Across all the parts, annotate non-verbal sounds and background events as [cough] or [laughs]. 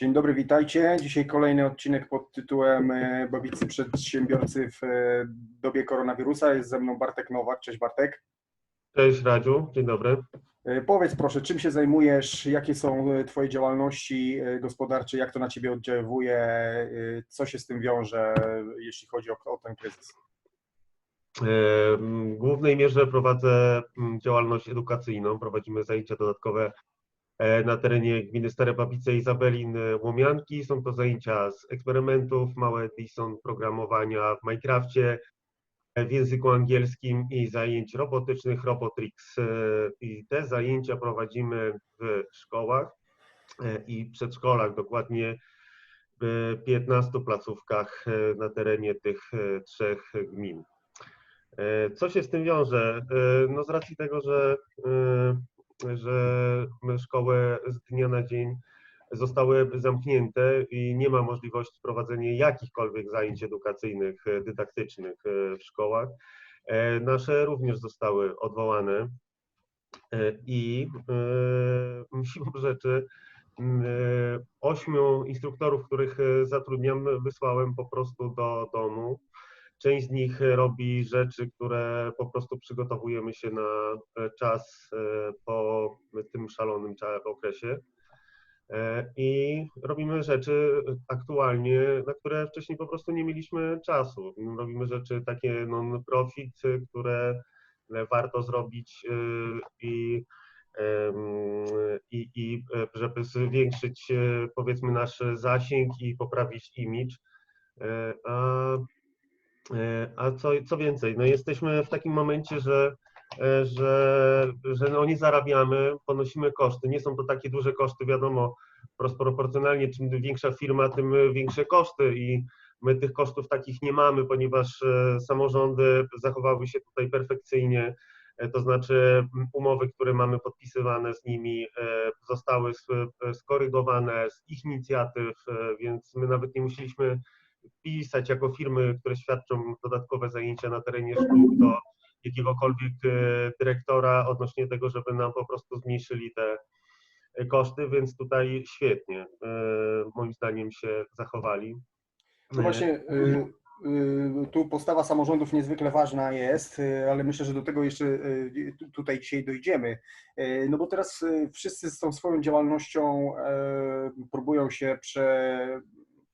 Dzień dobry, witajcie. Dzisiaj kolejny odcinek pod tytułem e, Babicy Przedsiębiorcy w e, dobie koronawirusa. Jest ze mną Bartek Nowak. Cześć Bartek. Cześć Radziu, dzień dobry. E, Powiedz proszę, czym się zajmujesz, jakie są Twoje działalności gospodarcze, jak to na Ciebie oddziałuje, e, co się z tym wiąże, jeśli chodzi o, o ten kryzys? W głównej mierze prowadzę działalność edukacyjną. Prowadzimy zajęcia dodatkowe na terenie gminy Stare Babice i e, Łomianki. Są to zajęcia z eksperymentów, małe Edison, programowania w Minecrafcie, e, w języku angielskim i zajęć robotycznych, Robotrix. E, I te zajęcia prowadzimy w szkołach e, i przedszkolach, dokładnie w 15 placówkach e, na terenie tych e, trzech gmin. E, Co się z tym wiąże? E, No z racji tego, że, e, że szkoły z dnia na dzień zostały zamknięte i nie ma możliwości prowadzenia jakichkolwiek zajęć edukacyjnych, e, dydaktycznych e, w szkołach, e, nasze również zostały odwołane i siłą rzeczy ośmiu instruktorów, których zatrudniam, wysłałem po prostu do domu. Część z nich robi rzeczy, które po prostu przygotowujemy się na e, czas e, po tym szalonym okresie. E, I robimy rzeczy aktualnie, na które wcześniej po prostu nie mieliśmy czasu. Robimy rzeczy takie non-profit, które warto zrobić i, i, i żeby zwiększyć powiedzmy nasz zasięg i poprawić imidż. A A co, co więcej, no jesteśmy w takim momencie, że, e, że, że no nie zarabiamy, ponosimy koszty. Nie są to takie duże koszty, wiadomo, proporcjonalnie czym większa firma, tym większe koszty i my tych kosztów takich nie mamy, ponieważ e, samorządy zachowały się tutaj perfekcyjnie. E, To znaczy umowy, które mamy podpisywane z nimi, e, zostały skorygowane z ich inicjatyw, e, więc my nawet nie musieliśmy wpisać jako firmy, które świadczą dodatkowe zajęcia na terenie szkół do jakiegokolwiek e, dyrektora odnośnie tego, żeby nam po prostu zmniejszyli te e, koszty, więc tutaj świetnie e, moim zdaniem się zachowali. No właśnie, tu postawa samorządów niezwykle ważna jest, ale myślę, że do tego jeszcze tu- tutaj dzisiaj dojdziemy. No bo teraz wszyscy z tą swoją działalnością próbują się prze,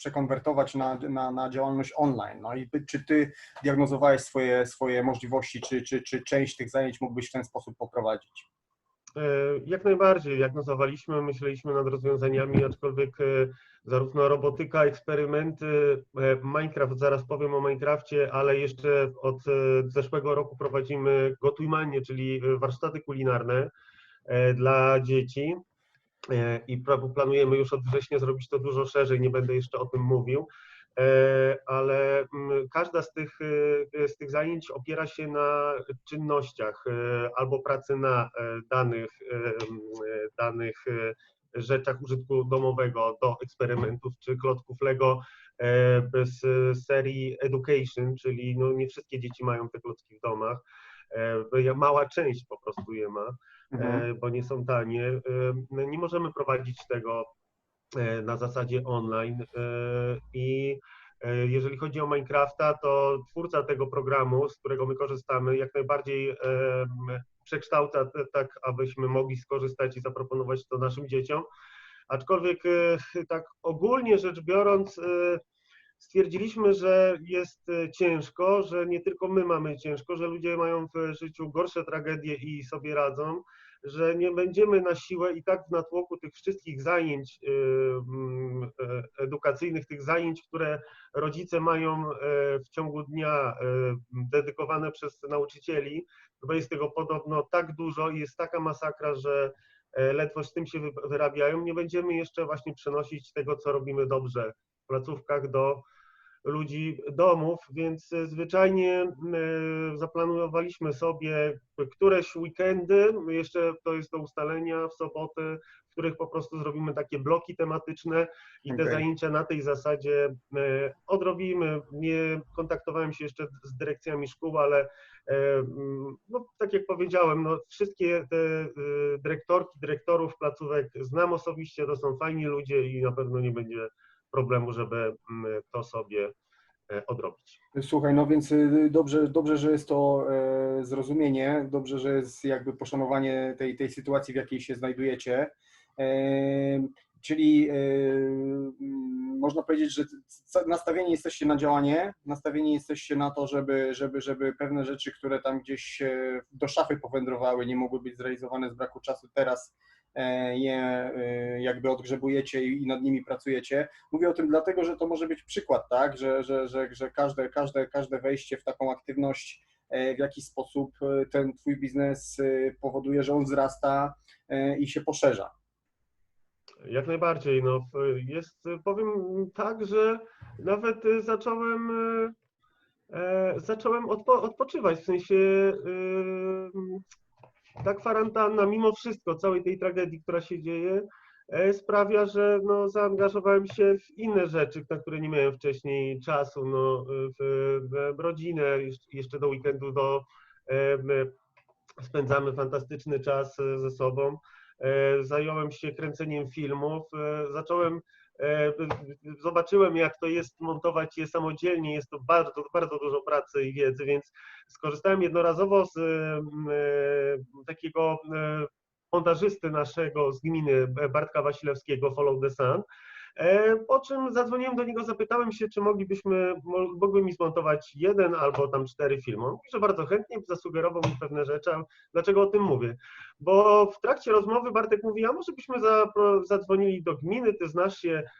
przekonwertować na, na, na działalność online. No i czy ty diagnozowałeś swoje, swoje możliwości, czy, czy, czy część tych zajęć mógłbyś w ten sposób poprowadzić? E, Jak najbardziej, jak nazwaliśmy, myśleliśmy nad rozwiązaniami, aczkolwiek e, zarówno robotyka, eksperymenty, e, Minecraft, zaraz powiem o Minecrafcie, ale jeszcze od zeszłego roku prowadzimy Gotujmanie, czyli warsztaty kulinarne dla dzieci i pra- planujemy już od września zrobić to dużo szerzej, nie będę jeszcze o tym mówił, E, ale mm, każda z tych, e, z tych zajęć opiera się na czynnościach e, albo pracy na e, danych, e, e, danych e, rzeczach użytku domowego do eksperymentów czy klocków Lego e, z serii Education, czyli no nie wszystkie dzieci mają te klocki w domach, e, mała część po prostu je ma e, bo nie są tanie. E, no Nie możemy prowadzić tego e, na zasadzie online i jeżeli chodzi o Minecrafta, to twórca tego programu, z którego my korzystamy, jak najbardziej przekształca tak, abyśmy mogli skorzystać i zaproponować to naszym dzieciom. Aczkolwiek tak ogólnie rzecz biorąc, stwierdziliśmy, że jest ciężko, że nie tylko my mamy ciężko, że ludzie mają w życiu gorsze tragedie i sobie radzą, że nie będziemy na siłę i tak w natłoku tych wszystkich zajęć y, mm, e, edukacyjnych, tych zajęć, które rodzice mają e, w ciągu dnia e, dedykowane przez nauczycieli, bo jest tego podobno tak dużo i jest taka masakra, że ledwo z tym się wy- wyrabiają. Nie będziemy jeszcze właśnie przenosić tego, co robimy dobrze w placówkach do ludzi domów, więc zwyczajnie e, zaplanowaliśmy sobie któreś weekendy, jeszcze to jest do ustalenia w soboty, w których po prostu zrobimy takie bloki tematyczne i te zajęcia na tej zasadzie e, odrobimy. Nie kontaktowałem się jeszcze z dyrekcjami szkół, ale e, no, tak jak powiedziałem, no, wszystkie te e, dyrektorki, dyrektorów placówek znam osobiście, to są fajni ludzie i na pewno nie będzie problemu, żeby mm, to sobie e, odrobić. Słuchaj, no więc y, dobrze, dobrze, że jest to e, zrozumienie, dobrze, że jest jakby poszanowanie tej, tej sytuacji, w jakiej się znajdujecie. E, Czyli mm, można powiedzieć, że nastawieni jesteście na działanie, nastawieni jesteście na to, żeby, żeby, żeby pewne rzeczy, które tam gdzieś do szafy powędrowały, nie mogły być zrealizowane z braku czasu, teraz je e, jakby odgrzebujecie i nad nimi pracujecie. Mówię o tym dlatego, że to może być przykład, tak, że, że, że, że każde, każde, każde wejście w taką aktywność e, w jakiś sposób e, ten twój biznes powoduje, że on wzrasta i się poszerza. Jak najbardziej. No, jest, powiem tak, że nawet zacząłem, zacząłem odpo, odpoczywać, w sensie ta kwarantanna, mimo wszystko, całej tej tragedii, która się dzieje, e, sprawia, że no, zaangażowałem się w inne rzeczy, na które nie miałem wcześniej czasu, no, w, w rodzinę, jeszcze- do weekendu do, e, my spędzamy fantastyczny czas e, ze sobą. Zająłem się kręceniem filmów, zacząłem, zobaczyłem jak to jest montować je samodzielnie, jest to bardzo, bardzo dużo pracy i wiedzy, więc skorzystałem jednorazowo z e, takiego e, montażysty naszego z gminy Bartka Wasilewskiego, Follow the Sun, E, Po czym zadzwoniłem do niego, zapytałem się, czy moglibyśmy, mo- mógłby mi zmontować jeden albo tam cztery filmy. On mówi, że bardzo chętnie, zasugerował mi pewne rzeczy. Dlaczego o tym mówię? Bo w trakcie rozmowy Bartek mówi, a może byśmy zadzwonili do gminy, ty znasz się e,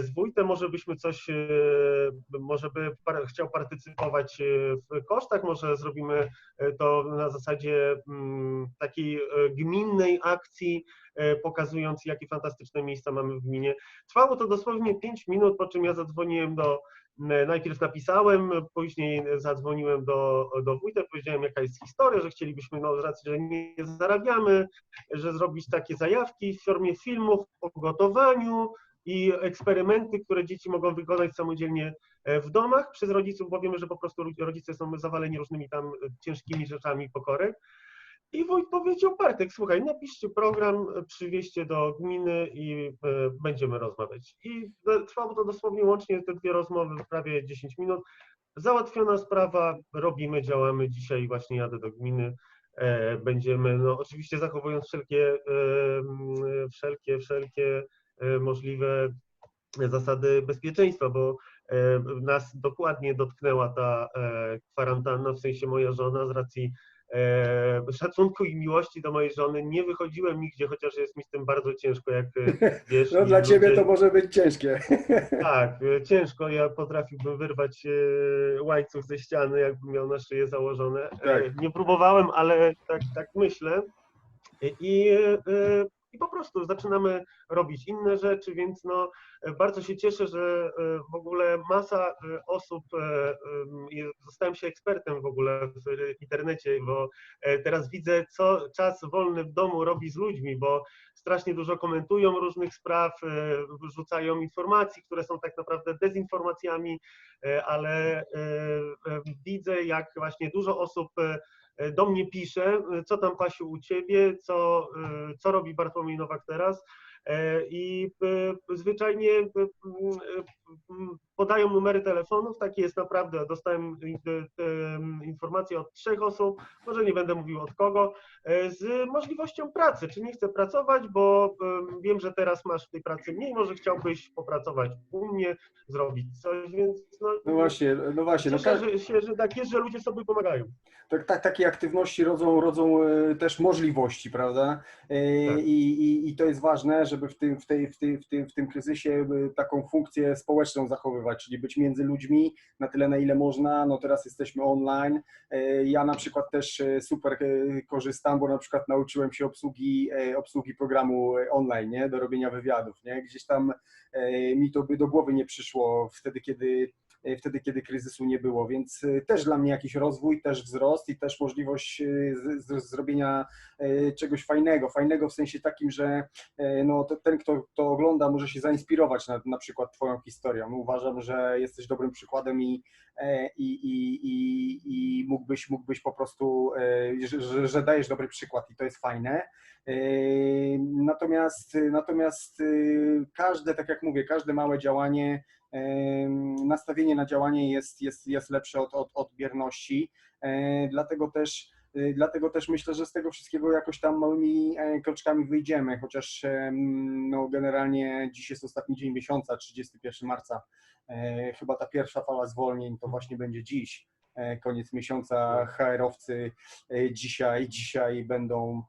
z wójtem, może byśmy coś, e, może by chciał partycypować e, w kosztach, może zrobimy e, to na zasadzie mm, takiej e, gminnej akcji, e, pokazując, jakie fantastyczne miejsca mamy w gminie. Trwało to dosłownie 5 minut, po czym ja zadzwoniłem do, najpierw napisałem, później zadzwoniłem do, do wójta, powiedziałem jaka jest historia, że chcielibyśmy, no z że nie zarabiamy, że zrobić takie zajawki w formie filmów o gotowaniu i eksperymenty, które dzieci mogą wykonać samodzielnie e, w domach przez rodziców, bo wiemy, że po prostu rodzice są zawaleni różnymi tam e, ciężkimi rzeczami pokorek. I wójt powiedział, Bartek, słuchaj, napiszcie program, przywieźcie do gminy i e, będziemy rozmawiać. I e, trwało to dosłownie łącznie te dwie rozmowy, prawie 10 minut. Załatwiona sprawa, robimy, działamy. Dzisiaj właśnie jadę do gminy. E, będziemy, no oczywiście zachowując wszelkie, e, wszelkie, wszelkie e, możliwe zasady bezpieczeństwa, bo e, nas dokładnie dotknęła ta e, kwarantanna, w sensie moja żona z racji e, szacunku i miłości do mojej żony nie wychodziłem nigdzie, chociaż jest mi z tym bardzo ciężko, jak e, [laughs] wiesz. No dla ciebie ludzie- to może być ciężkie. [laughs] Tak, e, ciężko, ja potrafiłbym wyrwać e, łańcuch ze ściany, jakbym miał na szyję założone. E, Tak. Nie próbowałem, ale tak, tak myślę. I, e, I po prostu zaczynamy robić inne rzeczy, więc no, bardzo się cieszę, że e, w ogóle masa e, osób, e, zostałem się ekspertem w ogóle w internecie, bo teraz widzę, co czas wolny w domu robi z ludźmi, bo strasznie dużo komentują różnych spraw, wrzucają informacji, które są tak naprawdę dezinformacjami, ale widzę, jak właśnie dużo osób do mnie pisze, e, co tam Pasiu u Ciebie, co, e, co robi Bartłomiej Nowak teraz. E, i e, zwyczajnie e, podają numery telefonów, tak jest naprawdę, dostałem e, e, informację od trzech osób, może nie będę mówił od kogo, e, z możliwością pracy, czy nie chcę pracować, bo em, wiem, że teraz masz tej pracy mniej, może chciałbyś popracować u mnie, zrobić coś, więc no, No właśnie, no właśnie. No, cieszę że, się, że tak jest, że ludzie sobie pomagają. tak, tak, takie aktywności rodzą, rodzą też możliwości, prawda? Tak. I, i, I to jest ważne, żeby w tym, w, tej, w, tej, w, tym, w tym kryzysie taką funkcję społeczną zachowywać, czyli być między ludźmi na tyle, na ile można. No teraz jesteśmy online. E, Ja na przykład też e, super e, korzystam, bo na przykład nauczyłem się obsługi, obsługi programu online, nie? Do robienia wywiadów, nie? Gdzieś tam mi to by do głowy nie przyszło wtedy, kiedy wtedy, kiedy kryzysu nie było, więc e, też dla mnie jakiś rozwój, też wzrost i też możliwość e, z, z, zrobienia e, czegoś fajnego, fajnego w sensie takim, że e, no, te- ten, kto, kto ogląda, może się zainspirować na, na przykład Twoją historią. Uważam, że jesteś dobrym przykładem i, e, i, i, i, i mógłbyś, mógłbyś po prostu, e, że, że, dajesz dobry przykład i to jest fajne. E, Natomiast, natomiast e, każde, tak jak mówię, każde małe działanie, e, nastawienie na działanie jest, jest, jest lepsze od, od, od bierności. E, Dlatego też, e, dlatego też myślę, że z tego wszystkiego jakoś tam małymi e, kroczkami wyjdziemy, chociaż no, generalnie dziś jest ostatni dzień miesiąca, 31 marca. Chyba ta pierwsza fala zwolnień to właśnie będzie dziś. Koniec miesiąca HR-owcy e, dzisiaj, dzisiaj będą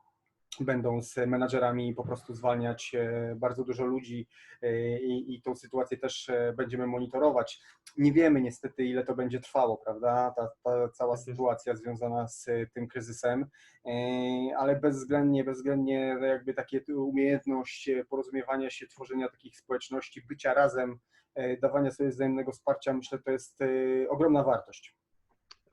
będą z menadżerami po prostu zwalniać e, bardzo dużo ludzi e, i, i tą sytuację też e, będziemy monitorować. Nie wiemy niestety, ile to będzie trwało, prawda? Ta, ta cała Tak sytuacja związana z tym kryzysem, ale bezwzględnie, bezwzględnie jakby takie umiejętność porozumiewania się, tworzenia takich społeczności, bycia razem, dawania sobie wzajemnego wsparcia, myślę, to jest ogromna wartość.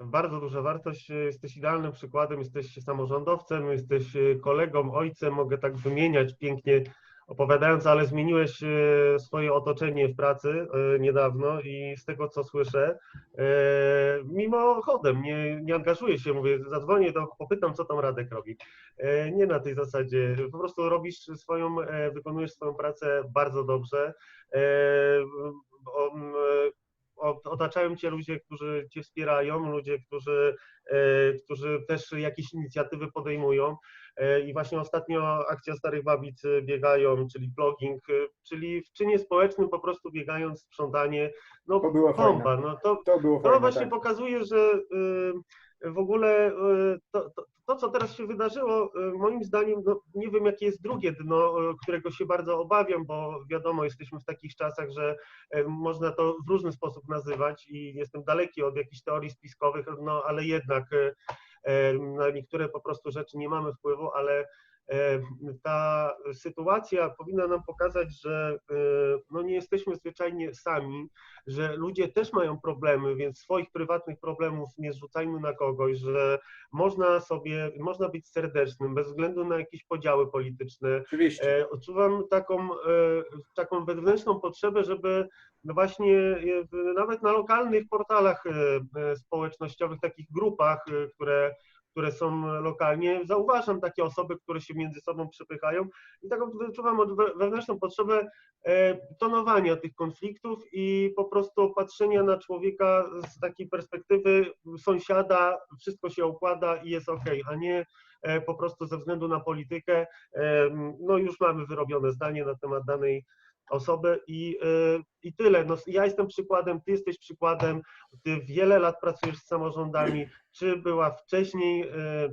Bardzo duża wartość. Jesteś idealnym przykładem, jesteś samorządowcem, jesteś e, kolegą, ojcem, mogę tak wymieniać pięknie opowiadając, ale zmieniłeś e, swoje otoczenie w pracy e, niedawno i z tego co słyszę, e, mimochodem, nie, nie angażuję się, mówię, zadzwonię, to popytam, co tam Radek robi. Nie na tej zasadzie, po prostu robisz swoją, wykonujesz swoją pracę bardzo dobrze. Otaczają cię ludzie, którzy cię wspierają, ludzie, którzy, e, którzy też jakieś inicjatywy podejmują. E, I właśnie ostatnio akcja Starych Babic e, biegają, czyli blogging, czyli w czynie społecznym po prostu biegając, sprzątanie, no To było bomba, fajne. no to, To było to fajne, właśnie tak. pokazuje, że w ogóle y, to, to, to, co teraz się wydarzyło, y, moim zdaniem, no, nie wiem, jakie jest drugie dno, y, którego się bardzo obawiam, bo wiadomo, jesteśmy w takich czasach, że można to w różny sposób nazywać i jestem daleki od jakichś teorii spiskowych, no ale jednak na niektóre po prostu rzeczy nie mamy wpływu, ale e, ta sytuacja powinna nam pokazać, że e, no nie jesteśmy zwyczajnie sami, że ludzie też mają problemy, więc swoich prywatnych problemów nie zrzucajmy na kogoś, że można sobie, można być serdecznym bez względu na jakieś podziały polityczne. Oczywiście. E, Odczuwam taką, e, taką wewnętrzną potrzebę, żeby no właśnie e, nawet na lokalnych portalach e, e, społecznościowych, takich grupach, e, które które są lokalnie, zauważam takie osoby, które się między sobą przepychają i taką wyczuwam wewnętrzną potrzebę e, tonowania tych konfliktów i po prostu patrzenia na człowieka z takiej perspektywy sąsiada, wszystko się układa i jest ok, a nie e, po prostu ze względu na politykę, e, no już mamy wyrobione zdanie na temat danej osoby i, e, i tyle. No, ja jestem przykładem, ty jesteś przykładem, ty wiele lat pracujesz z samorządami, czy była wcześniej e,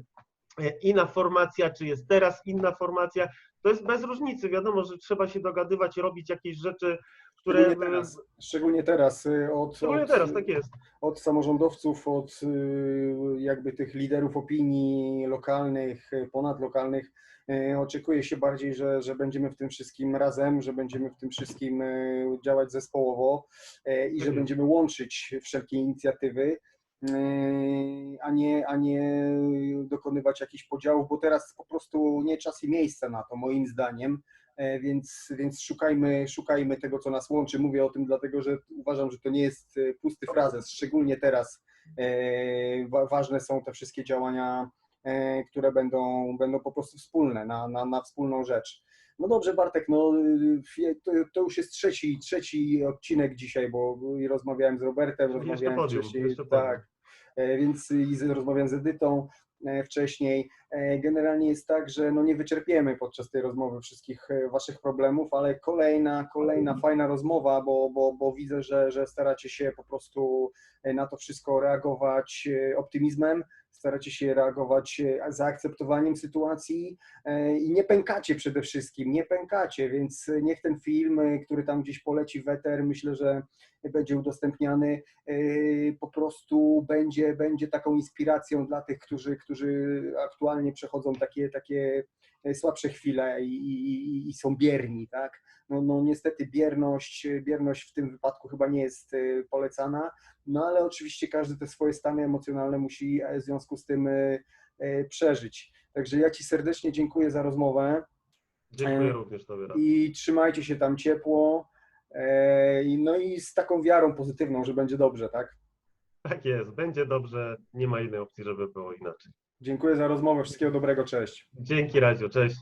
inna formacja, czy jest teraz inna formacja, to jest bez różnicy. Wiadomo, że trzeba się dogadywać, robić jakieś rzeczy, które. Szczególnie teraz, szczególnie teraz y, od, Szczególnie od, teraz, tak jest. od samorządowców, od y, jakby tych liderów opinii lokalnych, y, ponadlokalnych oczekuje się bardziej, że, że będziemy w tym wszystkim razem, że będziemy w tym wszystkim działać zespołowo i Tak że jest. będziemy łączyć wszelkie inicjatywy, a nie, a nie dokonywać jakichś podziałów, bo teraz po prostu nie czas i miejsce na to, moim zdaniem. E, Więc, więc szukajmy, szukajmy tego, co nas łączy. Mówię o tym dlatego, że uważam, że to nie jest e, pusty frazes, szczególnie teraz e, wa- ważne są te wszystkie działania, które będą, będą po prostu wspólne, na, na, na wspólną rzecz. No dobrze, Bartek, no y, to, to już jest trzeci, trzeci odcinek dzisiaj, bo i rozmawiałem z Robertem, rozmawiałem podium, wcześniej, tak, więc i z, rozmawiałem z Edytą wcześniej. E, Generalnie jest tak, że no nie wyczerpiemy podczas tej rozmowy wszystkich e, Waszych problemów, ale kolejna, kolejna fajna rozmowa, bo, bo, bo widzę, że, że staracie się po prostu e, na to wszystko reagować optymizmem, staracie się reagować zaakceptowaniem sytuacji i nie pękacie przede wszystkim, nie pękacie, więc niech ten film, który tam gdzieś poleci w eter, myślę, że będzie udostępniany, po prostu będzie, będzie taką inspiracją dla tych, którzy, którzy aktualnie przechodzą takie, takie e, słabsze chwile i, i, i są bierni, tak? No, no niestety bierność, bierność w tym wypadku chyba nie jest e, polecana, no ale oczywiście każdy te swoje stany emocjonalne musi e, w związku z tym przeżyć. Także ja Ci serdecznie dziękuję za rozmowę Dziękuję również Tobie. I trzymajcie się tam ciepło. i- No i z taką wiarą pozytywną, że będzie dobrze, tak? Tak jest, będzie dobrze, nie ma innej opcji, żeby było inaczej. Dziękuję za rozmowę, wszystkiego dobrego, cześć. Dzięki Radziu, cześć.